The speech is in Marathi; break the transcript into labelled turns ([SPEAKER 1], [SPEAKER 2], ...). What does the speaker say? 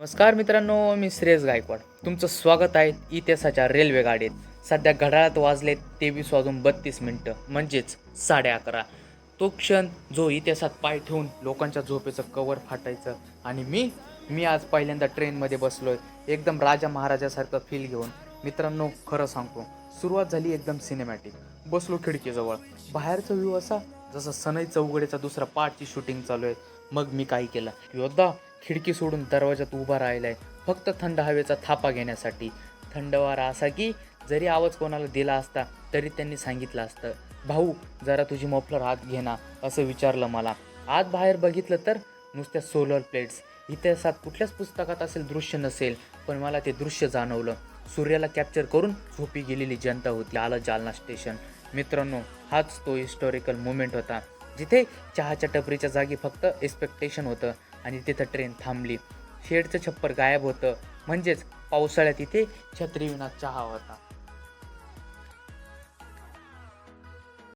[SPEAKER 1] नमस्कार मित्रांनो मी श्रेयस गायकवाड. तुमचं स्वागत आहे इतिहासाच्या रेल्वे गाडीत. सध्या घड्याळात वाजले तेवीस वाजून बत्तीस मिनटं म्हणजेच साडे अकरा. तो क्षण जो इतिहासात पाय ठेवून लोकांच्या झोपेचं कवर फाटायचं आणि मी मी आज पहिल्यांदा ट्रेनमध्ये बसलो आहे एकदम राजा महाराजासारखं फील घेऊन. मित्रांनो खरं सांगतो सुरुवात झाली एकदम सिनेमॅटिक बसलो खिडकीजवळ. बाहेरचा व्ह्यू असा जसं सनई चौघडेचा दुसरा पार्टची शूटिंग चालू आहे. मग मी काय केलं? योद्धा खिडकी सोडून दरवाजात उभा राहिलाय. फक्त थंड हवेचा थापा घेण्यासाठी. थंड वारा असा की जरी आवाज कोणाला दिला असता तरी त्यांनी सांगितलं असतं भाऊ जरा तुझी मफलर हात घे ना असं विचारलं मला. आत बाहेर बघितलं तर नुसत्या सोलर प्लेट्स इतिहासात कुठल्याच पुस्तकात असेल दृश्य नसेल पण मला ते दृश्य जाणवलं. सूर्याला कॅप्चर करून झोपी गेलेली जनता होती आलं जालना स्टेशन मित्रांनो हाच तो हिस्टॉरिकल मुमेंट होता. जिथे चहाच्या टपरीच्या जागी फक्त एक्सपेक्टेशन होतं आणि तिथं ट्रेन थांबली. शेडचं छप्पर गायब होतं. म्हणजेच पावसाळ्यात इथे छत्रीविना चहा होता.